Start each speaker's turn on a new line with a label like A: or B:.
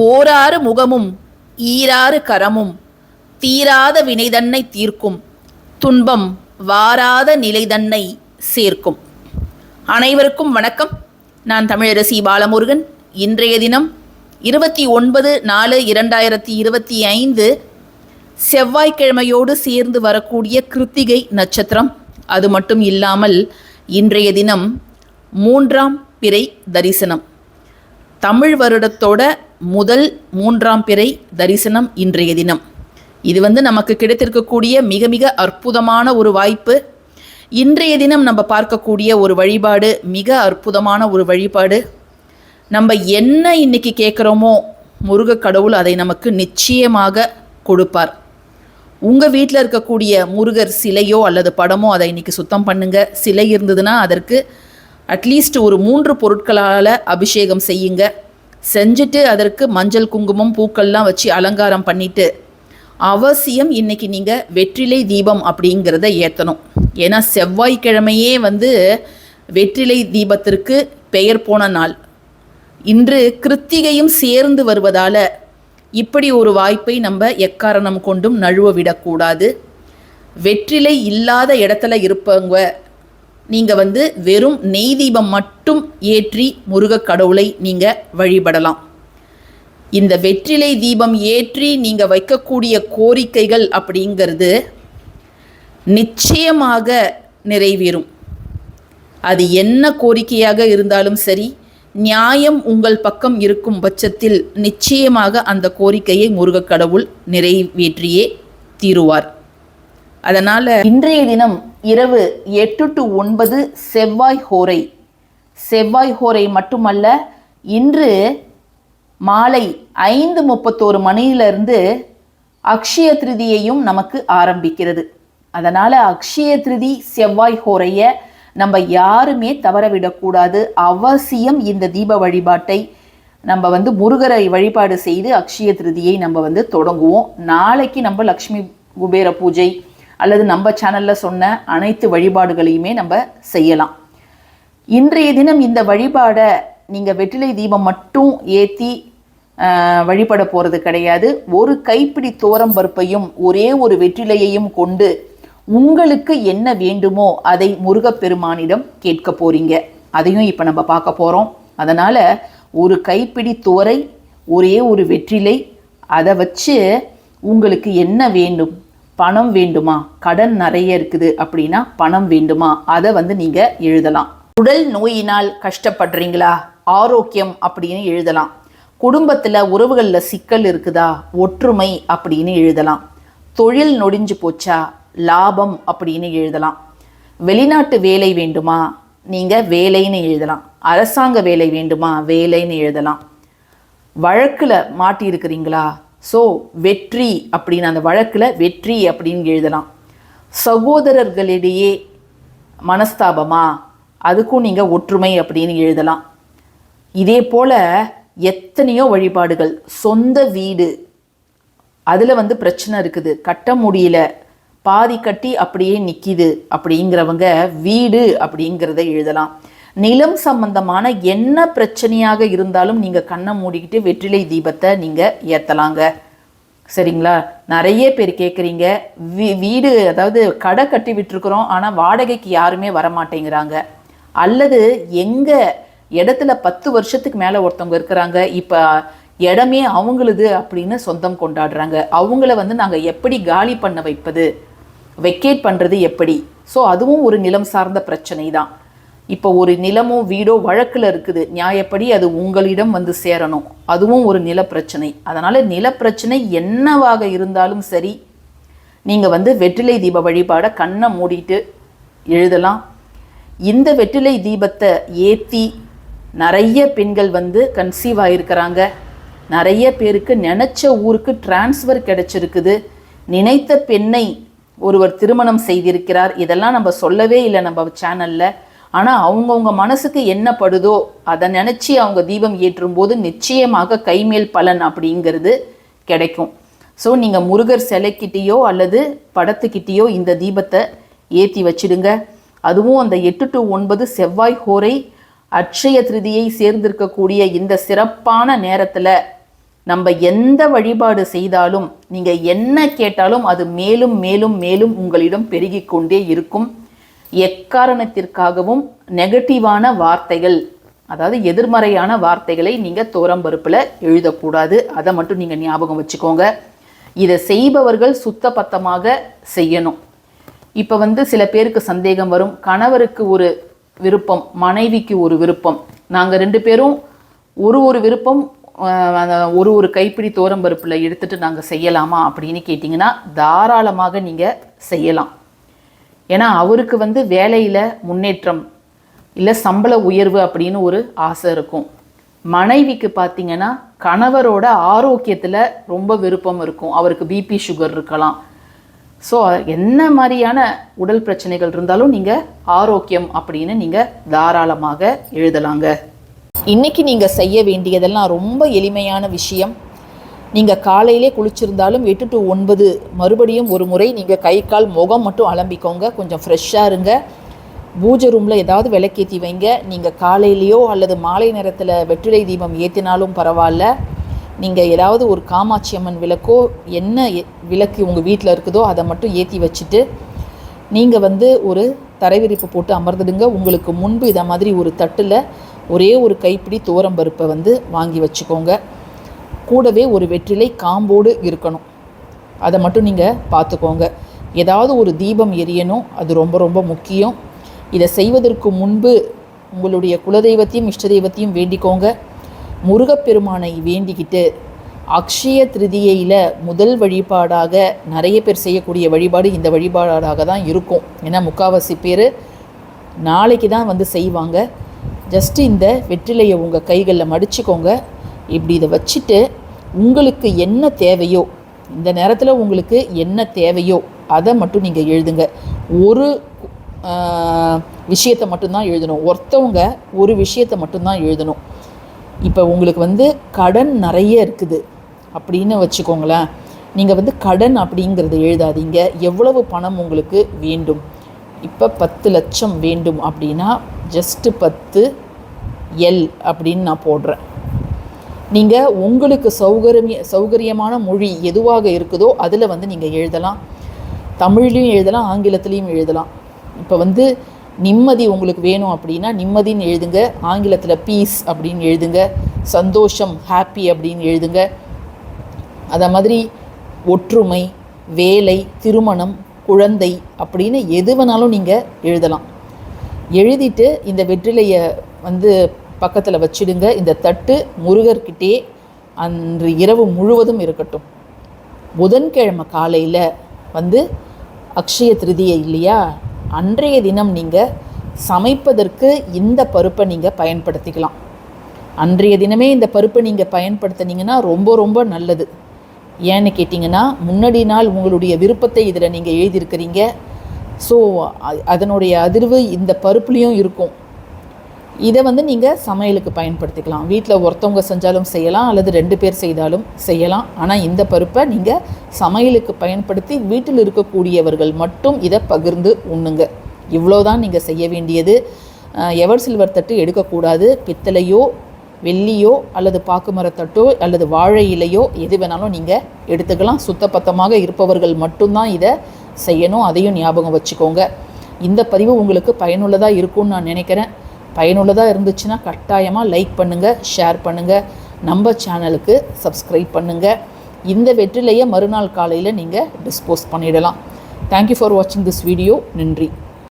A: போராறு முகமும் ஈராறு கரமும் தீராத வினைதன்னை தீர்க்கும் துன்பம் வாராத நிலைதன்னை சேர்க்கும். அனைவருக்கும் வணக்கம். நான் தமிழரசி பாலமுருகன். இன்றைய தினம் இருபத்தி ஒன்பது நாலு இரண்டாயிரத்தி இருபத்தி ஐந்து செவ்வாய்க்கிழமையோடு சேர்ந்து வரக்கூடிய கிருத்திகை நட்சத்திரம். அது மட்டும் இல்லாமல் இன்றைய தினம் மூன்றாம் பிறை தரிசனம். தமிழ் வருடத்தோட முதல் மூன்றாம் பிறை தரிசனம் இன்றைய தினம். இது வந்து நமக்கு கிடைத்திருக்கக்கூடிய மிக மிக அற்புதமான ஒரு வாய்ப்பு. இன்றைய தினம் நம்ம பார்க்கக்கூடிய ஒரு வழிபாடு மிக அற்புதமான ஒரு வழிபாடு. நம்ம என்ன இன்னைக்கு கேட்குறோமோ முருகக் கடவுள் அதை நமக்கு நிச்சயமாக கொடுப்பார். உங்கள் வீட்டில் இருக்கக்கூடிய முருகர் சிலையோ அல்லது படமோ அதை இன்னைக்கு சுத்தம் பண்ணுங்க. சிலை இருந்ததுன்னா அதற்கு அட்லீஸ்ட் ஒரு மூன்று பொருட்களால் அபிஷேகம் செய்யுங்க. செஞ்சுட்டு அதற்கு மஞ்சள் குங்குமம் பூக்கள்லாம் வச்சு அலங்காரம் பண்ணிட்டு அவசியம் இன்னைக்கு நீங்கள் வெற்றிலை தீபம் அப்படிங்கிறத ஏற்றணும் ஏன்னா செவ்வாய்க்கிழமையே வந்து வெற்றிலை தீபத்திற்கு பெயர் போன நாள். இன்று கிருத்திகையும் சேர்ந்து வருவதால் இப்படி ஒரு வாய்ப்பை நம்ம எக்காரணம் கொண்டும் நழுவ விடக்கூடாது. வெற்றிலை இல்லாத இடத்துல இருப்பவங்க நீங்கள் வந்து வெறும் நெய் தீபம் மட்டும் ஏற்றி முருகக் கடவுளை நீங்கள் வழிபடலாம். இந்த வெற்றிலை தீபம் ஏற்றி நீங்கள் வைக்கக்கூடிய கோரிக்கைகள் அப்படிங்கிறது நிச்சயமாக நிறைவேறும். அது என்ன கோரிக்கையாக இருந்தாலும் சரி நியாயம் உங்கள் பக்கம் இருக்கும் பட்சத்தில் நிச்சயமாக அந்த கோரிக்கையை முருகக் கடவுள் நிறைவேற்றியே தீருவார். அதனால் இன்றைய தினம் இரவு எட்டு டு ஒன்பது செவ்வாய் ஹோரை. செவ்வாய் ஹோரை மட்டுமல்ல இன்று மாலை ஐந்து முப்பத்தோரு மணியிலிருந்து அக்ஷய திருதியையும் நமக்கு ஆரம்பிக்கிறது. அதனால் அக்ஷய திருதி செவ்வாய் ஹோரையை நம்ம யாருமே தவறவிடக்கூடாது. அவசியம் இந்த தீப வழிபாட்டை நம்ம வந்து முருகரை வழிபாடு செய்து அக்ஷய திருதியை நம்ம வந்து தொடங்குவோம். நாளைக்கு நம்ம லக்ஷ்மி குபேர பூஜை அல்லது நம்ம சேனலில் சொன்ன அனைத்து வழிபாடுகளையுமே நம்ம செய்யலாம். இன்றைய தினம் இந்த வழிபாடை நீங்கள் வெற்றிலை தீபம் மட்டும் ஏற்றி வழிபட போகிறது கிடையாது. ஒரு கைப்பிடி தோரம் பருப்பையும் ஒரே ஒரு வெற்றிலையையும் கொண்டு உங்களுக்கு என்ன வேண்டுமோ அதை முருகப்பெருமானிடம் கேட்க போறீங்க. அதையும் இப்போ நம்ம பார்க்க போகிறோம் அதனால் ஒரு கைப்பிடி தோரை ஒரே ஒரு வெற்றிலை அதை வச்சு உங்களுக்கு என்ன வேண்டும்? பணம் வேண்டுமா? கடன் நிறைய இருக்குது அப்படின்னா பணம் வேண்டுமா? அதை வந்து நீங்கள் எழுதலாம். உடல் நோயினால் கஷ்டப்படுறீங்களா? ஆரோக்கியம் அப்படின்னு எழுதலாம். குடும்பத்தில் உறவுகளில் சிக்கல் இருக்குதா? ஒற்றுமை அப்படின்னு எழுதலாம். தொழில் நொடிஞ்சு போச்சா? லாபம் அப்படின்னு எழுதலாம். வெளிநாட்டு வேலை வேண்டுமா? நீங்கள் வேலைன்னு எழுதலாம். அரசாங்க வேலை வேண்டுமா? வேலைன்னு எழுதலாம். வழக்கில் மாட்டியிருக்கிறீங்களா? ஸோ வெற்றி அப்படின்னு அந்த வழக்கில் வெற்றி அப்படின்னு எழுதலாம். சகோதரர்களிடையே மனஸ்தாபமா? அதுக்கும் நீங்கள் ஒற்றுமை அப்படின்னு எழுதலாம். இதே போல் எத்தனையோ வழிபாடுகள். சொந்த வீடு. அதில் வந்து பிரச்சனை இருக்குது. கட்ட முடியல. பாதி கட்டி அப்படியே நிற்கிது அப்படிங்கிறவங்க வீடு அப்படிங்கிறத எழுதலாம். நிலம் சம்பந்தமான என்ன பிரச்சனையாக இருந்தாலும் நீங்கள் கண்ணை மூடிக்கிட்டு வெற்றிலை தீபத்தை நீங்கள் ஏற்றலாங்க சரிங்களா? நிறைய பேர் கேட்குறீங்க வீ வீடு அதாவது கடை கட்டி விட்டுருக்குறோம் ஆனால் வாடகைக்கு யாருமே வரமாட்டேங்கிறாங்க. அல்லது எங்கள் இடத்துல பத்து வருஷத்துக்கு மேலே ஒருத்தவங்க இருக்கிறாங்க இப்போ இடமே அவங்களுது அப்படின்னு சொந்தம் கொண்டாடுறாங்க. அவங்கள வந்து நாங்கள் எப்படி காலி பண்ண வைப்பது? வெக்கேட் பண்ணுறது எப்படி? ஸோ அதுவும் ஒரு நிலம் சார்ந்த பிரச்சனை தான் இப்போ ஒரு நிலமோ வீடோ வழக்கில் இருக்குது. நியாயப்படி அது உங்களிடம் வந்து சேரணும். அதுவும் ஒரு நிலப்பிரச்சனை. அதனால் நிலப்பிரச்சனை என்னவாக இருந்தாலும் சரி நீங்கள் வந்து வெற்றிலை தீப வழிபாடை கண்ணை மூடிட்டு எழுதலாம். இந்த வெற்றிலை தீபத்தை ஏற்றி நிறைய பெண்கள் வந்து கன்சீவ் ஆகிருக்கிறாங்க நிறைய பேருக்கு நினச்ச ஊருக்கு டிரான்ஸ்ஃபர் கிடைச்சிருக்குது. நினைத்த பெண்ணை ஒருவர் திருமணம் செய்திருக்கிறார். இதெல்லாம் நம்ம சொல்லவே இல்லை நம்ம சேனலில் ஆனால் அவங்கவுங்க மனசுக்கு என்ன படுதோ அதை நினச்சி அவங்க தீபம் ஏற்றும் போது நிச்சயமாக கைமேல் பலன் அப்படிங்கிறது கிடைக்கும். ஸோ நீங்கள் முருகர் சிலைக்கிட்டேயோ அல்லது படத்துக்கிட்டேயோ இந்த தீபத்தை ஏற்றி வச்சிடுங்க. அதுவும் அந்த எட்டு டு ஒன்பது செவ்வாய் ஹோரை அட்சய திருதியை சேர்ந்திருக்கக்கூடிய இந்த சிறப்பான நேரத்தில் நம்ம எந்த வழிபாடு செய்தாலும் நீங்கள் என்ன கேட்டாலும் அது மேலும் மேலும் மேலும் உங்களிடம் பெருகிக்கொண்டே இருக்கும். எக்காரணத்திற்காகவும் நெகட்டிவான வார்த்தைகள் அதாவது எதிர்மறையான வார்த்தைகளை நீங்கள் தோரம்பருப்பில் எழுதக்கூடாது. அதை மட்டும் நீங்கள் ஞாபகம் வச்சுக்கோங்க. இதை செய்பவர்கள் சுத்தபத்தமாக செய்யணும். இப்போ வந்து சில பேருக்கு சந்தேகம் வரும். கணவருக்கு ஒரு விருப்பம் மனைவிக்கு ஒரு விருப்பம். நாங்கள் ரெண்டு பேரும் ஒரு ஒரு விருப்பம் ஒரு ஒரு கைப்பிடி தோரம்பருப்பில் எடுத்துட்டு நாங்கள் செய்யலாமா அப்படின்னு கேட்டிங்கன்னா தாராளமாக நீங்கள் செய்யலாம். ஏன்னா அவருக்கு வந்து வேலையில் முன்னேற்றம் இல்லை சம்பள உயர்வு அப்படின்னு ஒரு ஆசை இருக்கும். மனைவிக்கு பார்த்தீங்கன்னா கணவரோட ஆரோக்கியத்தில் ரொம்ப விருப்பம் இருக்கும். அவருக்கு பிபி சுகர் இருக்கலாம். ஸோ என்ன மாதிரியான உடல் பிரச்சனைகள் இருந்தாலும் நீங்கள் ஆரோக்கியம் அப்படின்னு நீங்கள் தாராளமாக எழுதலாங்க. இன்னைக்கு நீங்கள் செய்ய வேண்டியதெல்லாம் ரொம்ப எளிமையான விஷயம். நீங்கள் காலையிலே குளிச்சிருந்தாலும் எட்டு டு ஒன்பது மறுபடியும் ஒரு முறை நீங்கள் கை கால் முகம் மட்டும் அலம்பிக்கோங்க. கொஞ்சம் ஃப்ரெஷ்ஷாக இருங்க. பூஜை ரூமில் ஏதாவது விளக்கேற்றி வைங்க. நீங்கள் காலையிலேயோ அல்லது மாலை நேரத்தில் வெற்றிலை தீபம் ஏற்றினாலும் பரவாயில்ல. நீங்கள் ஏதாவது ஒரு காமாட்சி அம்மன் விளக்கோ என்ன எ- விளக்கு உங்கள் வீட்டில் இருக்குதோ அதை மட்டும் ஏற்றி வச்சுட்டு நீங்கள் வந்து ஒரு தரைவிரிப்பு போட்டு அமர்ந்துடுங்க. உங்களுக்கு முன்பு இதை மாதிரி ஒரு தட்டில் ஒரே ஒரு கைப்பிடி துவரம்பருப்பை வந்து வாங்கி வச்சுக்கோங்க. கூடவே ஒரு வெற்றிலை காம்போடு இருக்கணும். அதை மட்டும் நீங்கள் பார்த்துக்கோங்க. ஏதாவது ஒரு தீபம் எரியணும். அது ரொம்ப ரொம்ப முக்கியம். இதை செய்வதற்கு முன்பு உங்களுடைய குலதெய்வத்தையும் இஷ்ட தெய்வத்தையும் வேண்டிக்கோங்க. முருகப்பெருமானை வேண்டிக்கிட்டு அக்ஷய திருதியையில் முதல் வழிபாடாக நிறைய பேர் செய்யக்கூடிய வழிபாடு இந்த வழிபாடாக தான் இருக்கும். ஏன்னா முக்காவாசி பேர் நாளைக்கு தான் வந்து செய்வாங்க. ஜஸ்ட்டு இந்த வெற்றிலையை உங்கள் கைகளில் மடிச்சுக்கோங்க. இப்படி இதை வச்சுட்டு உங்களுக்கு என்ன தேவையோ இந்த நேரத்தில் உங்களுக்கு என்ன தேவையோ அதை மட்டும் நீங்கள் எழுதுங்க. ஒரு விஷயத்தை மட்டும்தான் எழுதணும். ஒருத்தவங்க ஒரு விஷயத்தை மட்டும்தான் எழுதணும். இப்போ உங்களுக்கு வந்து கடன் நிறைய இருக்குது அப்படின்னு வச்சுக்கோங்களேன். நீங்கள் வந்து கடன் அப்படிங்கிறத எழுதாதீங்க. எவ்வளவு பணம் உங்களுக்கு வேண்டும்? இப்போ பத்து லட்சம் வேண்டும் அப்படின்னா ஜஸ்ட்டு பத்து எல் அப்படின்னு நான் போடுறேன். நீங்கள் உங்களுக்கு சௌகரிய சௌகரியமான மொழி எதுவாக இருக்குதோ அதில் வந்து நீங்கள் எழுதலாம். தமிழ்லையும் எழுதலாம் ஆங்கிலத்துலேயும் எழுதலாம். இப்போ வந்து நிம்மதி உங்களுக்கு வேணும் அப்படின்னா நிம்மதின்னு எழுதுங்க ஆங்கிலத்தில் பீஸ் அப்படின்னு எழுதுங்க சந்தோஷம் ஹாப்பி அப்படின்னு எழுதுங்க. அதை மாதிரி ஒற்றுமை வேலை திருமணம் குழந்தை அப்படின்னு எது வேணாலும் நீங்கள் எழுதலாம். எழுதிட்டு இந்த வெற்றிலையை வந்து பக்கத்தில் வச்சிடுங்க. இந்த தட்டு முருகர்கிட்டே அன்று இரவு முழுவதும் இருக்கட்டும். புதன்கிழமை காலையில் வந்து அக்ஷய திருதியை இல்லையா? அன்றைய தினம் நீங்கள் சமைப்பதற்கு இந்த பருப்பை நீங்கள் பயன்படுத்திக்கலாம். அன்றைய தினமே இந்த பருப்பை நீங்கள் பயன்படுத்தினீங்கன்னா ரொம்ப ரொம்ப நல்லது. ஏன்னு கேட்டிங்கன்னா முன்னாடி நாள் உங்களுடைய விருப்பத்தை இதில் நீங்கள் எழுதியிருக்கிறீங்க. ஸோ அதனுடைய அதிர்வு இந்த பருப்புலேயும் இருக்கும். இதை வந்து நீங்கள் சமையலுக்கு பயன்படுத்திக்கலாம். வீட்டில் ஒருத்தவங்க செஞ்சாலும் செய்யலாம் அல்லது ரெண்டு பேர் செய்தாலும் செய்யலாம். ஆனால் இந்த பருப்பை நீங்கள் சமையலுக்கு பயன்படுத்தி வீட்டில் இருக்கக்கூடியவர்கள் மட்டும் இதை பகிர்ந்து உண்ணுங்க. இவ்வளோதான் நீங்கள் செய்ய வேண்டியது. எவர் சில்வர் தட்டு எடுக்கக்கூடாது. பித்தளையோ வெள்ளியோ அல்லது பாக்குமரத்தட்டோ அல்லது வாழை இலையோ எது வேணாலும் நீங்கள் எடுத்துக்கலாம். சுத்தபத்தமாக இருப்பவர்கள் மட்டும்தான் இதை செய்யணும். அதையும் ஞாபகம் வச்சுக்கோங்க. இந்த பதிவு உங்களுக்கு பயனுள்ளதாக இருக்கும்னு நான் நினைக்கிறேன். பயனுள்ளதாக இருந்துச்சுன்னா கட்டாயமாக லைக் பண்ணுங்கள் ஷேர் பண்ணுங்கள் நம்ம சேனலுக்கு சப்ஸ்கிரைப் பண்ணுங்கள் இந்த வெற்றிலையை மறுநாள் காலையில் நீங்கள் டிஸ்போஸ் பண்ணிடலாம். தேங்க்யூ ஃபார் வாட்சிங் திஸ் வீடியோ நன்றி.